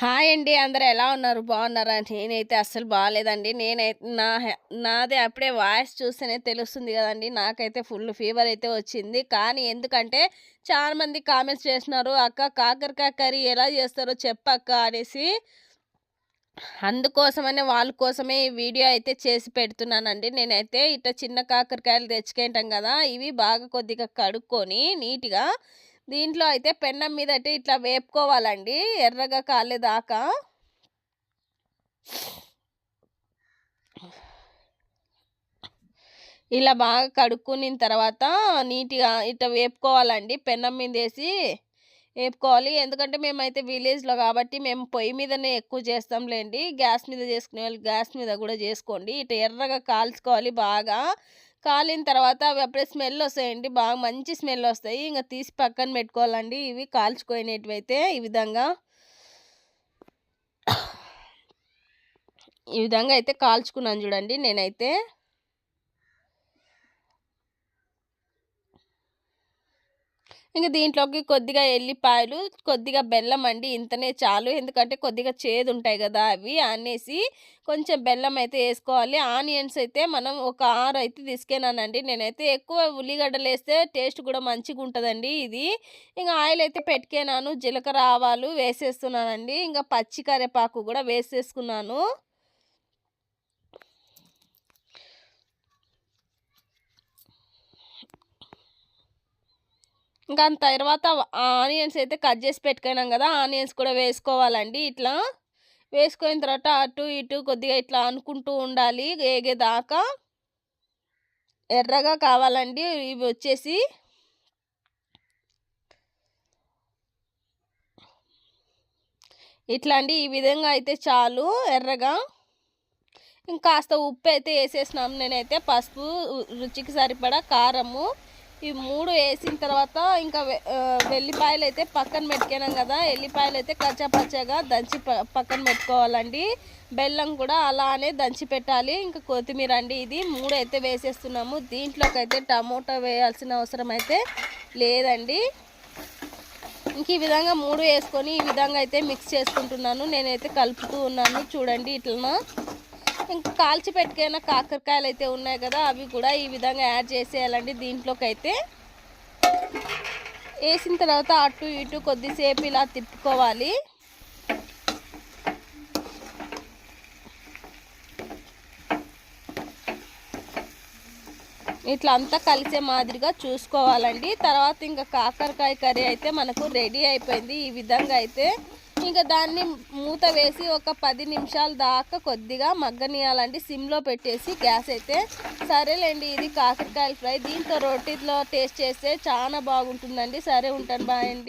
Hi అండి అందరు ఎలా ఉన్నారు? బాగున్నారా? నేనైతే అస్సలు బాగాలేదండి నేనైతే నా నాది అప్పుడే వాయిస్ చూస్తేనే తెలుస్తుంది కదండి. నాకైతే ఫుల్ ఫీవర్ అయితే వచ్చింది. కానీ ఎందుకంటే చాలామంది కామెంట్స్ చేస్తున్నారు అక్క కాకరకాయ కర్రీ ఎలా చేస్తారో చెప్పక్క అనేసి. అందుకోసమనే వాళ్ళ కోసమే ఈ వీడియో అయితే చేసి పెడుతున్నానండి. నేనైతే ఇట్లా చిన్న కాకరకాయలు తెచ్చుకుంటాం కదా ఇవి బాగా కొద్దిగా కడుక్కొని నీట్గా దీంట్లో అయితే పెన్నం మీద అయితే ఇట్లా వేపుకోవాలండి ఎర్రగా కాలేదాకా. ఇలా బాగా కడుక్కున్న తర్వాత నీట్గా ఇట్లా వేపుకోవాలండి పెన్నం మీద వేసి వేపుకోవాలి. ఎందుకంటే మేమైతే విలేజ్లో కాబట్టి మేము పొయ్యి మీదనే ఎక్కువ చేస్తాంలేండి గ్యాస్ మీద చేసుకునే వాళ్ళు గ్యాస్ మీద కూడా చేసుకోండి. ఇట్లా ఎర్రగా కాల్చుకోవాలి బాగా. కాలిన తర్వాత అవి అప్పుడే స్మెల్ వస్తాయండి బాగా మంచి స్మెల్ వస్తాయి ఇంకా తీసి పక్కన పెట్టుకోవాలండి. ఇవి కాల్చుకునేటివి అయితే ఈ విధంగా. ఈ విధంగా అయితే కాల్చుకున్నాను చూడండి నేనైతే. ఇంక దీంట్లోకి కొద్దిగా ఎల్లిపాయలు కొద్దిగా బెల్లం అండి. ఇంతనే చాలు. ఎందుకంటే కొద్దిగా చేదు ఉంటాయి కదా అవి అనేసి కొంచెం బెల్లం అయితే వేసుకోవాలి. ఆనియన్స్ అయితే మనం ఒక ఆరు అయితే తీసుకెనానండి నేనైతే ఎక్కువ ఉల్లిగడ్డలు వేస్తే టేస్ట్ కూడా మంచిగా ఉంటుందండి ఇది. ఇంకా ఆయిల్ అయితే పెట్టుకున్నాను జీలకర్ర ఆవాలు వేసేస్తున్నానండి. ఇంకా పచ్చి కరివేపాకు కూడా వేసేసుకున్నాను. ఇంకా తర్వాత ఆనియన్స్ అయితే కట్ చేసి పెట్టుకున్నాం కదా ఆనియన్స్ కూడా వేసుకోవాలండి ఇట్లా. వేసుకున్న తర్వాత అటు ఇటు కొద్దిగా ఇట్లా అనుకుంటూ ఉండాలి ఏగేదాకా ఎర్రగా కావాలండి ఇవి వచ్చేసి. ఇట్లా అండి ఈ విధంగా అయితే చాలు ఎర్రగా. ఇంకాస్త ఉప్పు అయితే వేసేసినాం నేనైతే పసుపు రుచికి సరిపడా కారము. ఈ మూడు వేసిన తర్వాత ఇంకా వెల్లిపాయలు అయితే పక్కన పెట్టుకున్నాం కదా. ఎల్లిపాయలు అయితే కచ్చాపచ్చగా దంచి పక్కన పెట్టుకోవాలండి. బెల్లం కూడా అలానే దంచి పెట్టాలి. ఇంకా కొత్తిమీర అండి ఇది. మూడు అయితే వేసేస్తున్నాము. దీంట్లోకి అయితే టమోటా వేయాల్సిన అవసరం అయితే లేదండి. ఇంక ఈ విధంగా మూడు వేసుకొని ఈ విధంగా అయితే మిక్స్ చేసుకుంటున్నాను. నేనైతే కలుపుతూ ఉన్నాను. చూడండి ఇట్లా ఇంకా కాల్చి పెట్టుకున్న కాకరకాయలు అయితే ఉన్నాయి కదా అవి కూడా ఈ విధంగా యాడ్ చేసేయాలండి దీంట్లోకి అయితే వేసిన తర్వాత అటు ఇటు కొద్దిసేపు ఇలా తిప్పుకోవాలి. ఇట్లా అంతా కలిసే మాదిరిగా చూసుకోవాలండి. తర్వాత ఇంకా కాకరకాయ కర్రీ అయితే మనకు రెడీ అయిపోయింది. ఈ విధంగా అయితే ఇంకా దాన్ని మూత వేసి ఒక పది నిమిషాల దాకా కొద్దిగా మగ్గనియాలండి. సిమ్లో పెట్టేసి గ్యాస్ అయితే సరేలేండి ఇది కాకరకాయల ఫ్రై. దీంతో రొట్టిలో టేస్ట్ చేస్తే చాలా బాగుంటుందండి. సరే ఉంటాను బాయ్